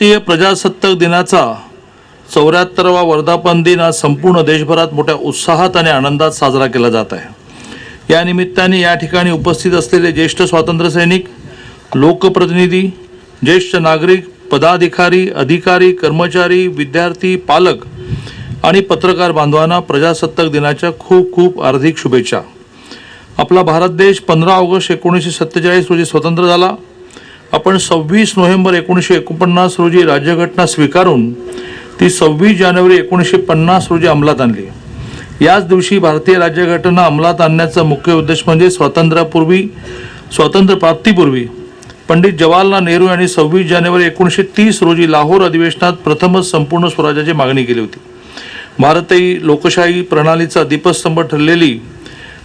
भारतीय प्रजासत्ताक दिनाचा चौऱ्याहत्तरावा वर्धापन दिन आज संपूर्ण देशभरात मोठ्या उत्साहात आणि आनंदात साजरा केला जात आहे. या निमित्ताने या ठिकाणी उपस्थित असलेले ज्येष्ठ स्वातंत्र्यसैनिक लोकप्रतिनिधी ज्येष्ठ नागरिक पदाधिकारी अधिकारी कर्मचारी विद्यार्थी पालक आणि पत्रकार बांधवांना प्रजासत्ताक दिनाच्या खूप खूप हार्दिक शुभेच्छा. आपला भारत देश पंधरा ऑगस्ट एकोणीसशे सत्तेचाळीस रोजी स्वतंत्र झाला. आपण सव्वीस नोव्हेंबर एकोणीसशे एकोणपन्नास रोजी राज्यघटना स्वीकारून ती सव्वीस जानेवारी एकोणीसशे पन्नास रोजी अंमलात आणली. याच दिवशी भारतीय राज्यघटना अंमलात आणण्याचा मुख्य उद्देश म्हणजे स्वातंत्र्यापूर्वी स्वातंत्र्य प्राप्तीपूर्वी पंडित जवाहरलाल नेहरू यांनी सव्वीस जानेवारी एकोणीसशे तीस रोजी लाहोर अधिवेशनात प्रथमच संपूर्ण स्वराज्याची मागणी केली होती. भारतही लोकशाही प्रणालीचा दीपस्तंभ ठरलेली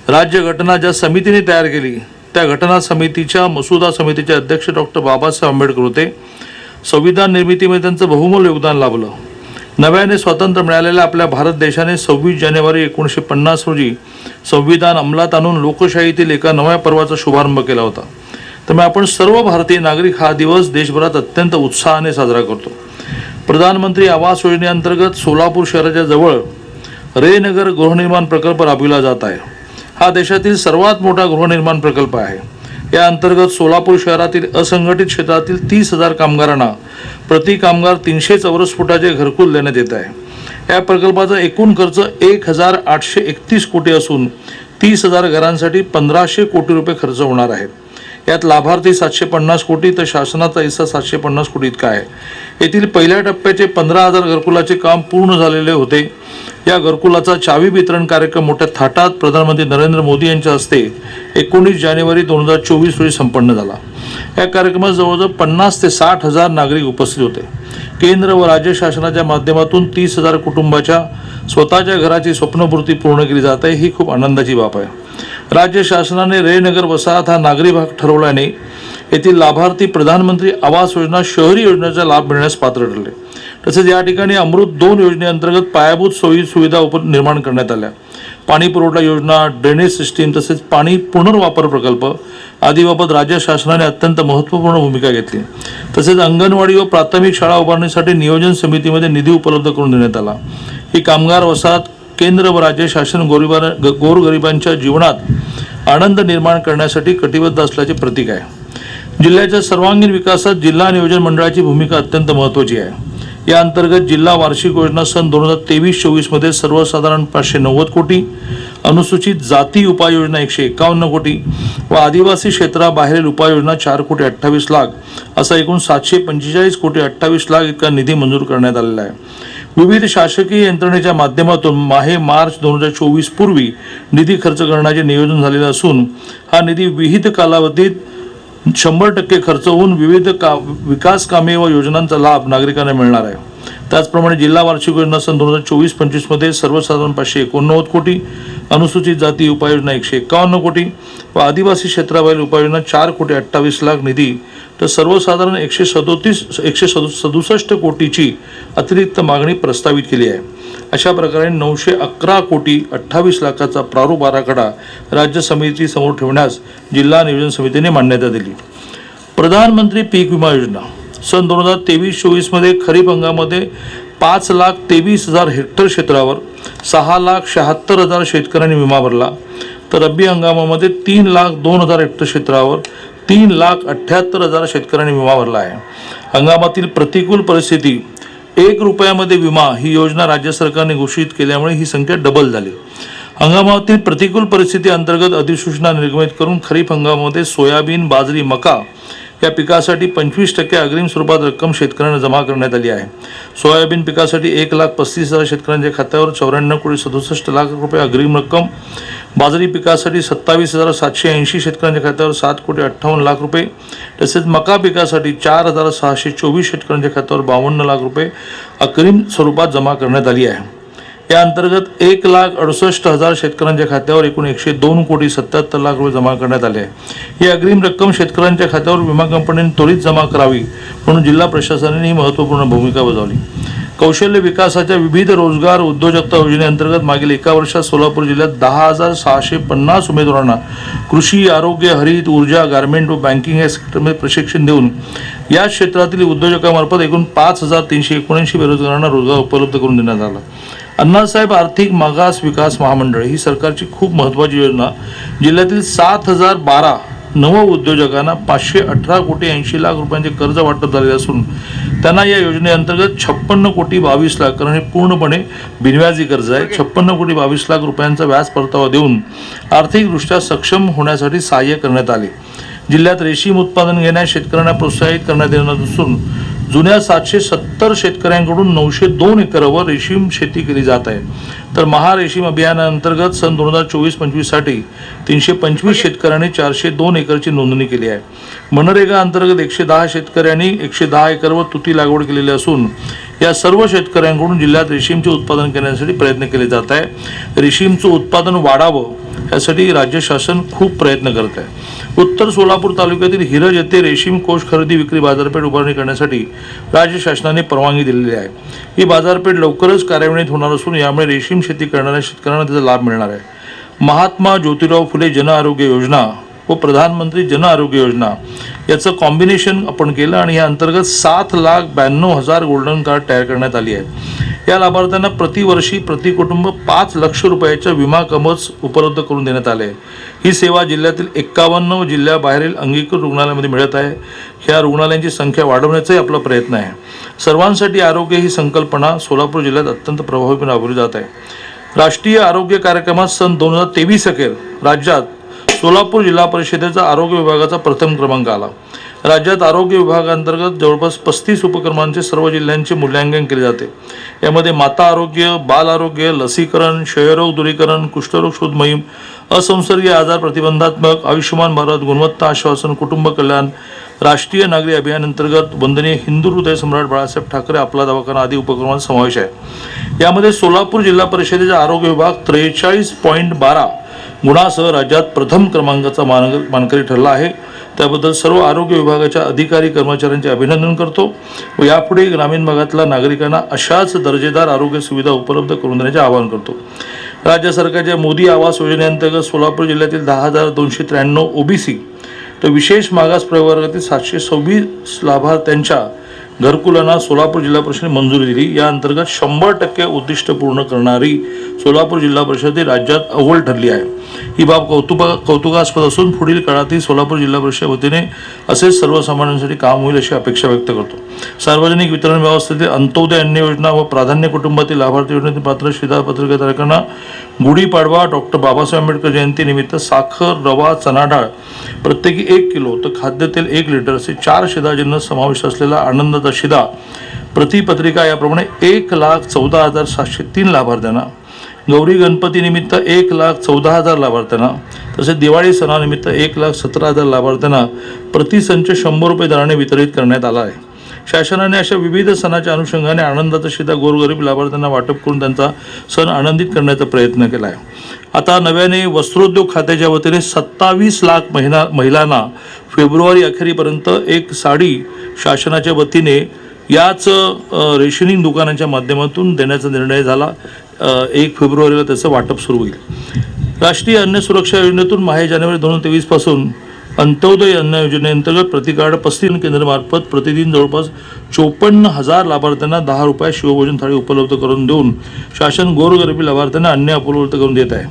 राज्यघटना ज्या समितीने तयार केली त्या घटना समितीच्या मसुदा समितीचे अध्यक्ष डॉक्टर बाबासाहेब आंबेडकर होते. संविधान निर्मितीमध्ये त्यांचं बहुमोल योगदान लाभलं. नव्याने स्वातंत्र्य मिळालेल्या आपल्या भारत देशाने सव्वीस जानेवारी एकोणीसशे पन्नास रोजी संविधान अंमलात आणून लोकशाहीतील एका नव्या पर्वाचा शुभारंभ केला होता. त्यामुळे आपण सर्व भारतीय नागरिक हा दिवस देशभरात अत्यंत उत्साहाने साजरा करतो. प्रधानमंत्री आवास योजनेअंतर्गत सोलापूर शहराच्या जवळ रेनगर गृहनिर्माण प्रकल्प राबविला जात आहे. हा देशातील सर्वात मोठा गृहनिर्माण प्रकल्प आहे. या अंतर्गत सोलापूर शहरातील असंघटित क्षेत्रातील तीस हजार कामगारांना प्रति कामगार तीनशे चौरस फुटाचे घरकुल देण्यात येत आहे. या प्रकल्पाचा एकूण खर्च एक हजार आठशे एकतीस कोटी असून तीस हजार घरांसाठी पंधराशे कोटी रुपये खर्च होणार आहे. यात लाभार्थी सातशे पन्नास कोटी तर शासनाचा हिस्सा सातशे पन्नास कोटी इतका आहे. येथील पहिल्या टप्प्याचे पंधरा हजार घरकुलाचे काम पूर्ण झालेले होते. या घरकुलाचा चावी वितरण कार्यक्रम मोठ्या थाटात प्रधानमंत्री नरेंद्र मोदी यांच्या हस्ते एकोणीस जानेवारी दोन हजार चोवीस रोजी संपन्न झाला. या कार्यक्रमात जवळजवळ पन्नास ते साठ हजार नागरिक उपस्थित होते. केंद्र व राज्य शासनाच्या माध्यमातून तीस हजार कुटुंबाच्या स्वतःच्या घराची स्वप्नपूर्ती पूर्ण केली जात आहे ही खूप आनंदाची बाब आहे. राज्य शासनाने रेनगर वसाहत हा नागरी भाग ठरवल्याने येथील लाभार्थी प्रधानमंत्री आवास योजना शहरी योजनेचा लाभ मिळण्यास पात्र ठरले. तसेच या ठिकाणी अमृत दोन योजनेअंतर्गत पायाभूत सोयी सुविधा उप निर्माण करण्यात आल्या. पाणी पुरवठा योजना ड्रेनेज सिस्टीम तसेच पाणी पुनर्वापर प्रकल्प आदीबाबत राज्य शासनाने अत्यंत महत्त्वपूर्ण भूमिका घेतली. तसेच अंगणवाडी व प्राथमिक शाळा उभारण्यासाठी नियोजन समितीमध्ये निधी उपलब्ध करून देण्यात आला. ही कामगार वसाहत केंद्र व राज्य शासन गोरिबा गोरगरिबांच्या जीवनात आनंद निर्माण करण्यासाठी कटिबद्ध असल्याचे प्रतीक आहे. जिल्ह्याच्या सर्वांगीण विकासात जिल्हा नियोजन मंडळाची भूमिका अत्यंत महत्त्वाची आहे. या अंतर्गत जिल्हा वार्षिक योजना सन दोन हजार तेवीस चोवीसमध्ये सर्वसाधारण पाचशे नव्वद कोटी अनुसूचित जाती उपाययोजना एकशे एकावन्न कोटी व आदिवासी क्षेत्राबाहेरील उपाययोजना चार कोटी अठ्ठावीस लाख असा एकूण सातशे पंचेचाळीस कोटी अठ्ठावीस लाख इतका निधी मंजूर करण्यात आलेला आहे. विविध शासकीय यंत्रणेच्या माध्यमातून माहे मार्च दोन हजार चोवीस पूर्वी निधी खर्च करण्याचे नियोजन झालेले असून हा निधी विहित कालावधीत शंभर टक्के खर्च होऊन विविध का विकास कामे व योजनांचा लाभ नागरिकांना मिळणार आहे. त्याचप्रमाणे जिल्हा वार्षिक योजना सन दोन हजार चोवीस पंचवीसमध्ये सर्वसाधारण पाचशे एकोणनव्वद कोटी अनुसूचित जाती उपाययोजना एकशे एक्कावन्न कोटी व आदिवासी क्षेत्राबाहेर उपाययोजना चार कोटी अठ्ठावीस लाख निधी तर सर्वसाधारण एकशे सदोतीस एकशे सदु सदुसष्ट कोटीची अतिरिक्त मागणी प्रस्तावित केली आहे. अशा प्रकारे नऊशे अकरा कोटी अठ्ठावीस लाखाचा प्रारूप आराखडा राज्य समितीसमोर ठेवण्यास जिल्हा नियोजन समितीने मान्यता दिली. प्रधानमंत्री पीक विमा योजना. सन दोन हजार तेवीस चोवीसमध्ये खरीप हंगामामध्ये पाच लाख तेवीस हजार हेक्टर क्षेत्रावर सहा लाख शहात्तर हजार शेतकऱ्यांनी विमा भरला. तर रब्बी हंगामामध्ये तीन लाख दोन हजार हेक्टर क्षेत्रावर तीन लाख अठ्ठ्याहत्तर हजार शेतकऱ्यांनी विमा भरला आहे. हंगामातील प्रतिकूल परिस्थिती एक रुपयामध्ये विमा ही योजना राज्य सरकारने घोषित केल्यामुळे ही संख्या डबल झाली. हंगामातील प्रतिकूल परिस्थिती अंतर्गत अधिसूचना निर्गमित करून खरीप हंगामामध्ये सोयाबीन बाजरी मका या पिकासाठी पंचवीस टक्के अग्रिम स्वरूपात रक्कम शेतकऱ्यांना जमा करण्यात आली आहे. सोयाबीन पिकासाठी एक लाख पस्तीस हजार शेतकऱ्यांच्या खात्यावर चौऱ्याण्णव कोटी सदुसष्ट लाख रुपये अग्रिम रक्कम बाजरी पिकासाठी सत्तावीस हजार सातशे ऐंशी शेतकऱ्यांच्या खात्यावर सात कोटी अठ्ठावन्न लाख रुपये तसेच मका पिकासाठी चार हजार सहाशे चोवीस शेतकऱ्यांच्या खात्यावर बावन्न लाख रुपये अग्रिम स्वरूपात जमा करण्यात आली आहे. या अंतर्गत एक लाख अडुसष्ट हजार शेतकऱ्यांच्या खात्यावर एकूण एकशे दोन कोटी सत्याहत्तर लाख रुपये जमा करण्यात आले आहे. ही अग्रिम रक्कम शेतकऱ्यांच्या खात्यावर विमा कंपनीने त्वरित जमा करावी म्हणून जिल्हा प्रशासनाने ही महत्त्वपूर्ण भूमिका बजावली. कौशल्य विकासाच्या विविध रोजगार उद्योजकता योजनेअंतर्गत मागील एका वर्षात सोलापूर जिल्ह्यात दहा हजार सहाशे पन्नास उमेदवारांना कृषी आरोग्य हरित ऊर्जा गारमेंट व बँकिंग या सेक्टरमध्ये प्रशिक्षण देऊन या क्षेत्रातील उद्योजकामार्फत एकूण पाच हजार तीनशे एकोणऐंशी बेरोजगारांना रोजगार उपलब्ध करून देण्यात आला. अण्णासाहेब आर्थिक मागास विकास महामंडळ ही सरकारची खूप महत्त्वाची योजना. जिल्ह्यातील सात हजार बारा नव उद्योजकांना पाचशे अठरा कोटी ऐंशी लाख रुपयांचे कर्ज वाटप झालेले असून त्यांना या योजनेअंतर्गत छप्पन्न कोटी बावीस लाख कारण हे पूर्णपणे बिनव्याजी कर्ज आहे. छप्पन्न कोटी बावीस लाख रुपयांचा व्याज परतावा देऊन आर्थिकदृष्ट्या सक्षम होण्यासाठी सहाय्य करण्यात आले. जिल्ह्यात रेशीम उत्पादन घेण्यास शेतकऱ्यांना प्रोत्साहित करण्यात येणार असून जुन्या सातशे सत्तर शेतकऱ्यांकडून नऊशे दोन एकरवर रेशीम शेती केली जात आहे. तर महारेशीम अभियानाअंतर्गत सन दोन हजार चोवीस पंचवीससाठी तीनशे पंचवीस शेतकऱ्यांनी चारशे दोन एकरची नोंदणी केली आहे. मनरेगा अंतर्गत एकशे दहा शेतकऱ्यांनी एकशे दहा एकरवर तुती लागवड केलेली असून या सर्व शेतकऱ्यांकडून जिल्ह्यात रेशीमचे उत्पादन करण्यासाठी प्रयत्न केले जात आहे. रेशीमचं उत्पादन वाढावं यासाठी राज्य शासन खूप प्रयत्न करत आहे. उत्तर सोलापूर तालुक्यातील हिरज येथे रेशीम कोष खरेदी विक्री बाजारपेठ उभारणी करण्यासाठी राज्य शासनाने परवानगी दिलेली आहे. ही बाजारपेठ लवकरच कार्यान्वित होणार असून यामुळे रेशीम शेती करणाऱ्या शेतकऱ्यांना त्याचा लाभ मिळणार आहे. महात्मा ज्योतिराव फुले जन आरोग्य योजना व प्रधानमंत्री जन आरोग्य योजना याचं कॉम्बिनेशन आपण केलं आणि या अंतर्गत सात लाख ब्याण्णव हजार गोल्डन कार्ड तयार करण्यात आली आहे या लाभार्थ्यांना प्रतिवर्षी प्रति कुटुंब पाच लक्ष रुपयाच्या विमा कमच उपलब्ध करून देण्यात आले ही सेवा जिल्ह्यातील एक्कावन्न जिल्ह्याबाहेरील अंगीकृत रुग्णालयामध्ये मिळत आहे. ह्या रुग्णालयांची संख्या वाढवण्याचाही आपला प्रयत्न आहे. सर्वांसाठी आरोग्य ही संकल्पना सोलापूर जिल्ह्यात अत्यंत प्रभावीपणे राबवली जात आहे. राष्ट्रीय आरोग्य कार्यक्रमात सन दोन हजार तेवीस अखेर राज्यात सोलापूर जिल्हा परिषदेचा आरोग्य विभागाचा प्रथम क्रमांक आला. राज्यात आरोग्य विभागांतर्गत जवळपास पस्तीस उपक्रमांचे सर्व जिल्ह्यांचे मूल्यांकन केले जाते. यामध्ये माता आरोग्य बाल आरोग्य लसीकरण क्षयरोग दूरीकरण कुष्ठरोग शोध मोहीम असंसर्गीय आजार प्रतिबंधात्मक आयुष्यमान भारत गुणवत्ता आश्वासन कुटुंब कल्याण राष्ट्रीय नागरी अभियानांतर्गत वंदनीय हिंदू हृदय सम्राट बाळासाहेब ठाकरे आपला दवाखाना आदी उपक्रमांचा समावेश आहे. यामध्ये सोलापूर जिल्हा परिषदेचा आरोग्य विभाग त्रेचाळीस पॉईंट बारा गुणासह राज्यात प्रथम क्रमांकाचा मान मानकरी ठरला आहे. त्याबद्दल सर्व आरोग्य विभागाच्या अधिकारी कर्मचाऱ्यांचे अभिनंदन करतो व यापुढे ग्रामीण भागातल्या नागरिकांना अशाच दर्जेदार आरोग्य सुविधा उपलब्ध करून देण्याचे आवाहन करतो. राज्य सरकारच्या मोदी आवास योजनेअंतर्गत सोलापूर जिल्ह्यातील दहा हजार दोनशे त्र्याण्णव ओबीसी तर विशेष मागास प्रवर्गातील सातशे सव्वीस लाभार्थ्यांच्या घरकुलांना सोलापूर जिल्हा परिषदेने मंजुरी दिली. या अंतर्गत शंभर टक्के उद्दिष्ट पूर्ण करणारी सोलापूर जिल्हा परिषद ही राज्यात अव्वल ठरली आहे. ही बाब कौतुका कौतुकास्पद असून पुढील काळातही सोलापूर जिल्हा परिषद वतीने असेच सर्वसामान्यांसाठी काम होईल अशी अपेक्षा व्यक्त करतो. सार्वजनिक वितरण व्यवस्थेतील अंत्योदय अन्न योजना व प्राधान्य कुटुंबातील लाभार्थी योजनेतील पात्र शिधापत्रिकाधारकांना गुढीपाडवा डॉक्टर बाबासाहेब आंबेडकर जयंतीनिमित्त साखर रवा चणा डाळ प्रत्येकी एक किलो तर खाद्यतेल एक लिटर असे चार शिधाजन्य समावेश असलेला आनंदाचा शिधा प्रतिपत्रिका याप्रमाणे एक लाख चौदा हजार सातशे तीन लाभार्थ्यांना. गौरी गणपतीनिमित्त एक लाख चौदा हजार लाभार्थ्यांना. तसेच दिवाळी सणानिमित्त एक लाख सतरा हजार लाभार्थ्यांना प्रतिसंच शंभर रुपये दराने वितरित करण्यात आला आहे. शासनाने अशा विविध सणाच्या अनुषंगाने आनंदाचा शिधा गोरगरीब लाभार्थ्यांना वाटप करून त्यांचा सण आनंदित करण्याचा प्रयत्न केला आहे आता नव्याने वस्त्रोद्योग खात्याच्या वतीने सत्तावीस लाख महिना महिलांना फेब्रुवारी अखेरीपर्यंत एक साडी शासनाच्या वतीने याच रेशनिंग दुकानांच्या माध्यमातून देण्याचा निर्णय झाला. एक फेब्रुवारीला त्याचं वाटप सुरू होईल. राष्ट्रीय अन्न सुरक्षा योजनेतून माहे जानेवारी दोन हजार तेवीसपासून अंत्योदय अन्न योजनेअंतर्गत प्रतिकार्ड पस्तीन केंद्रामार्फत प्रतिदिन जवळपास चोपन्न हजार लाभार्थ्यांना दहा रुपये शिवभोजन थाळी उपलब्ध करून देऊन शासन गोरगरिबी लाभार्थ्यांना अन्न उपलब्ध करून देत आहे.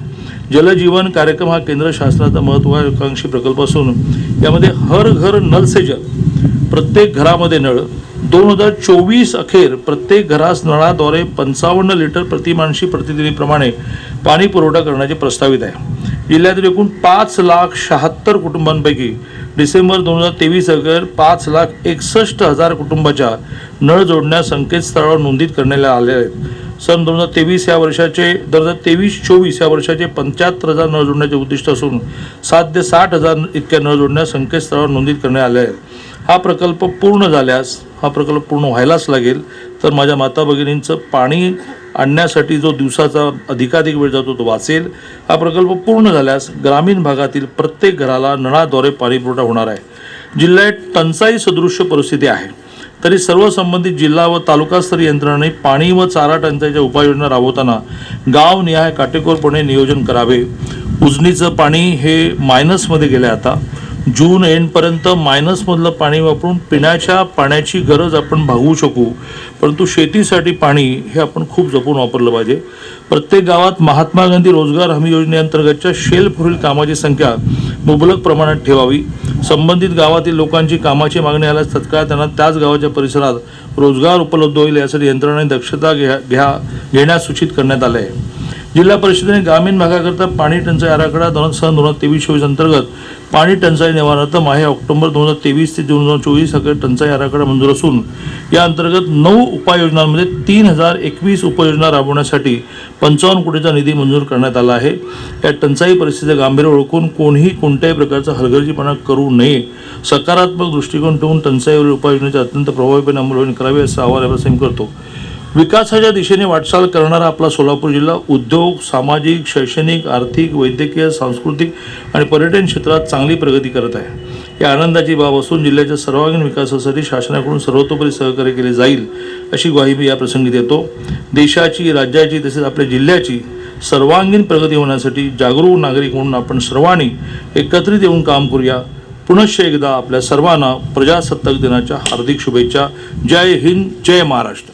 जलजीवन कार्यक्रम हा केंद्र शासनाचा महत्वाकांक्षी प्रकल्प असून यामध्ये हर घर नल से जल प्रत्येक घरामध्ये नळ दोन हजार चोवीस अखेर प्रत्येक घरास नळाद्वारे पंचावन्न लिटर प्रतिमानशी प्रतिदिनीप्रमाणे पाणी पुरवठा करण्याचे प्रस्तावित आहे. जिल्ह्यातील एकूण पाच लाख शहात्तर कुटुंबांपैकी डिसेंबर दोन हजार तेवीस अखेर पाच लाख एकसष्ट हजार कुटुंबाच्या नळ जोडण्या संकेतस्थळावर नोंदीत करण्यात आल्या आहेत. सन दोन हजार तेवीस या वर्षाचे दोन हजार तेवीस चोवीस या वर्षाचे पंच्याहत्तर हजार नळ जोडण्याचे उद्दिष्ट असून सात ते साठ हजार इतक्या नळ जोडण्या संकेतस्थळावर नोंदीत करण्यात आल्या आहेत. हा प्रकल्प पूर्ण झाल्यास हा प्रकल्प पूर्ण व्हायलाच लागेल. तर माझ्या माता भगिनींचं पाणी आणण्यासाठी जो दिवसाचा अधिकाधिक वेळ जातो तो वाचेल. हा प्रकल्प पूर्ण झाल्यास ग्रामीण भागातील प्रत्येक घराला नळाद्वारे पाणीपुरवठा होणार आहे. जिल्ह्यात टंचाई सदृश्य परिस्थिती आहे. तरी सर्व संबंधित जिल्हा व तालुकास्तरीय यंत्रणांनी पाणी व चारा टंचाईच्या उपाययोजना राबवताना गावनिहाय काटेकोरपणे नियोजन करावे. उजनीचं पाणी हे मायनसमध्ये गेलं आता. जून एंडपर्यंत मायनसमधलं पाणी वापरून पिण्याच्या पाण्याची गरज आपण भागवू शकू. परंतु शेतीसाठी पाणी हे आपण खूप जपून वापरलं पाहिजे. प्रत्येक गावात महात्मा गांधी रोजगार हमी योजनेअंतर्गतच्या शेल्फवरील कामाची संख्या मुबलक प्रमाणात ठेवावी. संबंधित गावातील लोकांची कामाची मागणी आल्यास तत्काळ त्यांना त्याच गावाच्या परिसरात रोजगार उपलब्ध होईल यासाठी यंत्रणाने दक्षता घ्या घ्या घेण्यास सूचित करण्यात आलं आहे जिल्हा परिषदेने ग्रामीण भागाकरता पाणी टंचाई आराखडा दोन सन दोन हजार तेवीस चोवीस अंतर्गत पाणी टंचाई निवारणार्थ माहे ऑक्टोबर दोन हजार तेवीस ते दोन हजार चोवीस अखेर टंचाई आराखडा मंजूर असून या अंतर्गत नऊ उपाययोजनांमध्ये तीन हजार एकवीस उपाययोजना राबवण्यासाठी पंचावन्न कोटीचा निधी मंजूर करण्यात आला आहे. या टंचाई परिस्थितीचे गांभीर्य ओळखून कोणीही कोणत्याही प्रकारचा हलगर्जीपणा करू नये. सकारात्मक दृष्टिकोन ठेवून टंचाईवरील उपाययोजनेची अत्यंत प्रभावीपणे अंमलबजावणी करावी असं आवाहन याप्रसंगी करतो. विकासाच्या दिशेने वाटचाल करणारा आपला सोलापूर जिल्हा उद्योग सामाजिक शैक्षणिक आर्थिक वैद्यकीय सांस्कृतिक आणि पर्यटन क्षेत्रात चांगली प्रगती करत आहे. या आनंदाची बाब असून जिल्ह्याच्या सर्वांगीण विकासासाठी शासनाकडून सर्वतोपरी सहकार्य केले जाईल अशी ग्वाही मी या प्रसंगी देतो. देशाची राज्याची तसेच आपल्या जिल्ह्याची सर्वांगीण प्रगती होण्यासाठी जागरूक नागरिक म्हणून आपण सर्वांनी एकत्रित येऊन काम करूया. पुनश्च एकदा आपल्या सर्वांना प्रजासत्ताक दिनाच्या हार्दिक शुभेच्छा. जय हिंद जय महाराष्ट्र.